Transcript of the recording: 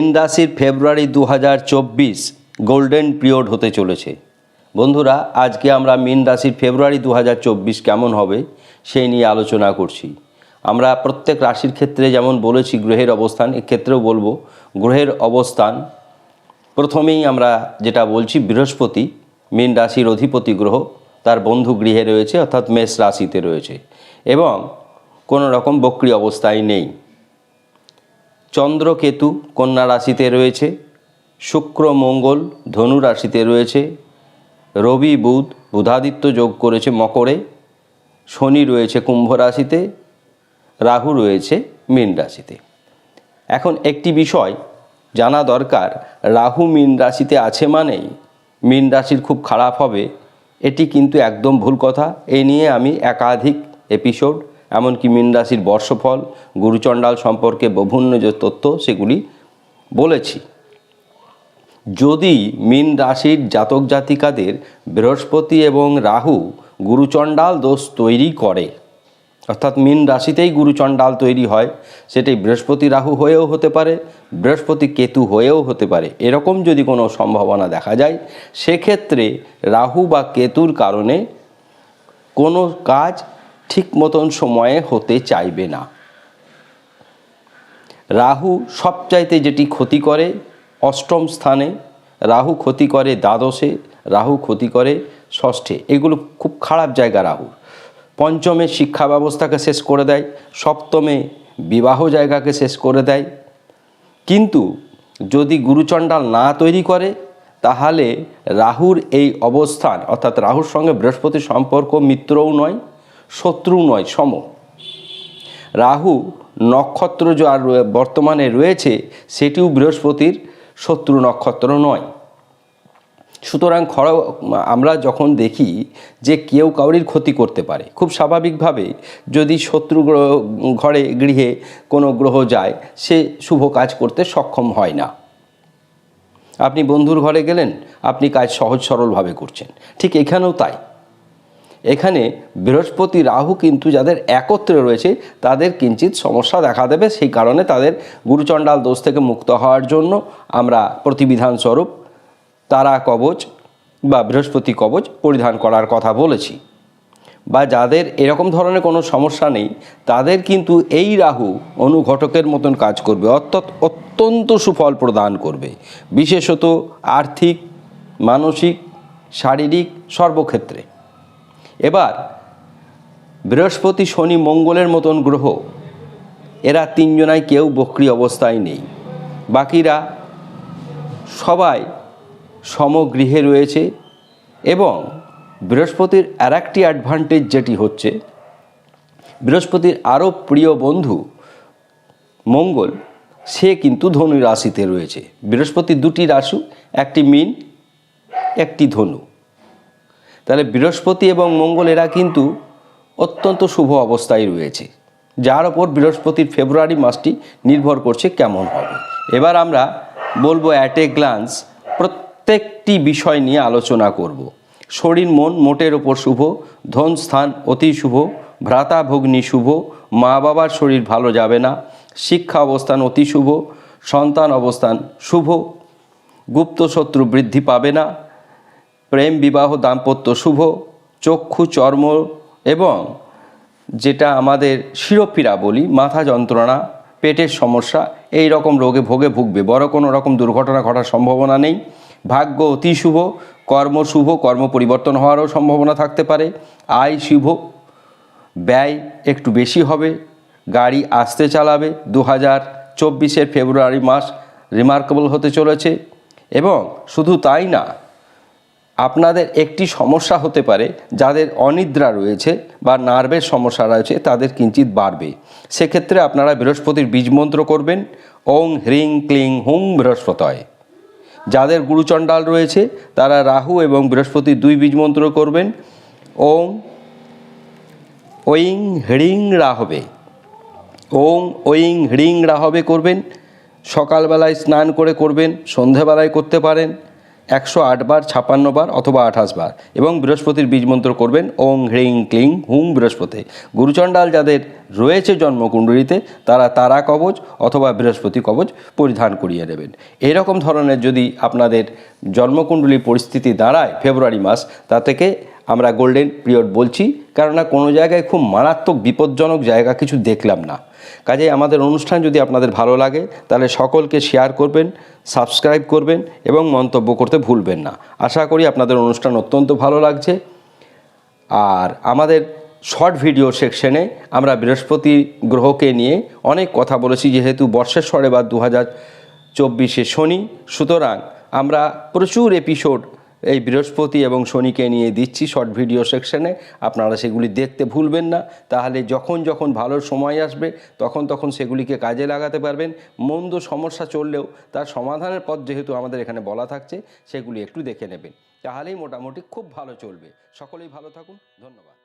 মীন ফেব্রুয়ারি দু হাজার চব্বিশ গোল্ডেন পিরিয়ড হতে চলেছে। বন্ধুরা, আজকে আমরা মীন রাশির ফেব্রুয়ারি দু হাজার চব্বিশ কেমন হবে সেই নিয়ে আলোচনা করছি। আমরা প্রত্যেক রাশির ক্ষেত্রে যেমন বলেছি গ্রহের অবস্থান, এক্ষেত্রেও বলব গ্রহের অবস্থান। প্রথমেই আমরা যেটা বলছি, বৃহস্পতি মীন রাশির অধিপতি গ্রহ, তার বন্ধু গৃহে রয়েছে, অর্থাৎ মেষ রাশিতে রয়েছে। এবং কোনো রকম বক্রি অবস্থায় নেই। চন্দ্রকেতু কন্যা রাশিতে রয়েছে, শুক্র, মঙ্গল, ধনু রাশিতে রয়েছে, রবি, বুধ, বুধাদিত্য যোগ করেছে মকরে, শনি রয়েছে কুম্ভ রাশিতে, রাহু রয়েছে মীন রাশিতে। এখন একটি বিষয় জানা দরকার, রাহু মীন রাশিতে আছে মানেই মীন রাশির খুব খারাপ হবে, এটি কিন্তু একদম ভুল কথা। এই নিয়ে আমি একাধিক এপিসোড এমনকি মীন রাশির বর্ষফল, গুরুচণ্ডাল সম্পর্কে বিভিন্ন যে তথ্য, সেগুলি বলেছি। যদি মীন রাশির জাতক জাতিকাদের বৃহস্পতি এবং রাহু গুরুচণ্ডাল দোষ তৈরি করে, অর্থাৎ মীন রাশিতেই গুরুচণ্ডাল তৈরি হয়, সেটি বৃহস্পতি রাহু হয়েও হতে পারে, বৃহস্পতি কেতু হয়েও হতে পারে, এরকম যদি কোনো সম্ভাবনা দেখা যায়, সেক্ষেত্রে রাহু বা কেতুর কারণে কোনো কাজ ঠিক মতন সময়ে হতে চাইবে না। রাহু সবচাইতে যেটি ক্ষতি করে অষ্টম স্থানে, রাহু ক্ষতি করে দ্বাদশে, রাহু ক্ষতি করে ষষ্ঠে। এগুলো খুব খারাপ জায়গা রাহুর পঞ্চমে শিক্ষা ব্যবস্থাকে শেষ করে দেয়, সপ্তমে বিবাহ জায়গাকে শেষ করে দেয়। কিন্তু যদি গুরুচণ্ডাল না তৈরি করে, তাহলে রাহুর এই অবস্থান, অর্থাৎ রাহুর সঙ্গে বৃহস্পতির সম্পর্ক মিত্রও নয় শত্রু নয়, সম। রাহু নক্ষত্র যে আর বর্তমানে রয়েছে, সেটিও বৃহস্পতির শত্রু নক্ষত্র নয়। সুতরাং খর আমরা যখন দেখি যে কেউ কাউরির ক্ষতি করতে পারে, খুব স্বাভাবিকভাবে যদি শত্রু ঘরে, গৃহে কোনো গ্রহ যায়, সে শুভ কাজ করতে সক্ষম হয় না। আপনি বন্ধুর ঘরে গেলেন, আপনি কাজ সহজ সরলভাবে করছেন। ঠিক এখানেও তাই। এখানে বৃহস্পতি রাহু কিন্তু যাদের একত্রে রয়েছে, তাদের কিঞ্চিত সমস্যা দেখা দেবে। সেই কারণে তাদের গুরুচণ্ডাল দোষ থেকে মুক্ত হওয়ার জন্য আমরা প্রতিবিধান স্বরূপ তারা কবচ বা বৃহস্পতি কবচ পরিধান করার কথা বলেছি। বা যাদের এরকম ধরনের কোনো সমস্যা নেই, তাদের কিন্তু এই রাহু অনুঘটকের মতন কাজ করবে, অর্থাৎ অত্যন্ত সুফল প্রদান করবে। বিশেষত আর্থিক, মানসিক, শারীরিক সর্বক্ষেত্রে। এবার, বৃহস্পতি, শনি, মঙ্গলের মতন গ্রহ, এরা তিনজনাই কেউ বক্রি অবস্থায় নেই। বাকিরা সবাই সমগৃহে রয়েছে এবং বৃহস্পতির আর একটি অ্যাডভান্টেজ যেটি হচ্ছে, বৃহস্পতির আরও প্রিয় বন্ধু মঙ্গল, সে কিন্তু ধনু রাশিতে রয়েছে। বৃহস্পতির দুটি রাশি, একটি মিন, একটি ধনু। তাহলে বৃহস্পতি এবং মঙ্গল এরা কিন্তু অত্যন্ত শুভ অবস্থায় রয়েছে। যার ওপর বৃহস্পতির ফেব্রুয়ারি মাসটি নির্ভর করছে কেমন হবে। এবার আমরা বলব অ্যাট এ গ্লান্স প্রত্যেকটি বিষয় নিয়ে আলোচনা করব। শরীর, মন মোটের ওপর শুভ, ধন, স্থান অতি শুভ, ভ্রাতা, ভগ্নী শুভ, মা বাবার শরীর ভালো যাবে না, শিক্ষা অবস্থান অতি শুভ, সন্তান অবস্থান শুভ, গুপ্ত শত্রু বৃদ্ধি পাবে না প্রেম, বিবাহ, দাম্পত্য, শুভ, চক্ষু, চর্ম এবং যেটা আমাদের শিরোপীড়া বলি, মাথা যন্ত্রণা, পেটের সমস্যা, এই রকম রোগে ভোগে ভুগবে। বড় কোনো রকম দুর্ঘটনা ঘটার সম্ভাবনা নেই। ভাগ্য অতি শুভ, কর্ম শুভ, কর্ম পরিবর্তন হওয়ারও সম্ভাবনা থাকতে পারে। আয় শুভ, ব্যয় একটু বেশি হবে। গাড়ি আসতে চালাবে। দু হাজার চব্বিশের ফেব্রুয়ারি মাস রিমার্কেবল হতে চলেছে এবং শুধু তাই না আপনাদের একটি সমস্যা হতে পারে, যাদের অনিদ্রা রয়েছে বা নার্ভের সমস্যা রয়েছে, তাদের কিঞ্চিত বাড়বে। সেক্ষেত্রে আপনারা বৃহস্পতির বীজমন্ত্র করবেন, ওং হ্রিং ক্লিং হুং বৃহস্পতয়। যাদের গুরুচণ্ডাল রয়েছে, তারা রাহু এবং বৃহস্পতির দুই বীজমন্ত্র করবেন, ওং ওইং হ্রিং রাহবে। ওং ওইং হ্রিং রাহবে করবেন, সকালবেলায় স্নান করে করবেন, সন্ধেবেলায় করতে পারেন একশো আটবার ছাপান্ন বার অথবা আঠাশ বার। এবং বৃহস্পতির বীজ মন্ত্র করবেন, ওং হ্রিং ক্লিং হুং বৃহস্পতি। গুরুচণ্ডাল যাদের রয়েছে জন্মকুণ্ডলিতে, তারা তারা কবচ অথবা বৃহস্পতি কবচ পরিধান করিয়ে নেবেন এরকম ধরনের যদি আপনাদের জন্মকুণ্ডলী পরিস্থিতি দাঁড়ায় ফেব্রুয়ারি মাস, তা থেকে আমরা গোল্ডেন পিরিয়ড বলছি। কেননা কোনো জায়গায় খুব মারাত্মক বিপজ্জনক জায়গা কিছু দেখলাম না। কাজেই আমাদের অনুষ্ঠান যদি আপনাদের ভালো লাগে, তাহলে সকলকে শেয়ার করবেন সাবস্ক্রাইব করবেন এবং মন্তব্য করতে ভুলবেন না। আশা করি আপনাদের অনুষ্ঠান অত্যন্ত ভালো লাগছে। আর আমাদের শর্ট ভিডিও সেকশনে আমরা বৃহস্পতি গ্রহকে নিয়ে অনেক কথা বলেছি, যেহেতু বর্ষের স্বরে বা দু হাজার চব্বিশে শনি। সুতরাং আমরা প্রচুর এপিসোড এই বৃহস্পতি এবং শনিকে নিয়ে দিচ্ছি শর্ট ভিডিও সেকশনে আপনারা সেগুলি দেখতে ভুলবেন না। তাহলে যখন যখন ভালো সময় আসবে, তখন তখন সেগুলিকে কাজে লাগাতে পারবেন। মন্দ সমস্যা চললেও তার সমাধানের পথ যেহেতু আমাদের এখানে বলা থাকছে, সেগুলি একটু দেখে নেবেন। তাহলেই মোটামুটি খুব ভালো চলবে। সকলেই ভালো থাকুন। ধন্যবাদ।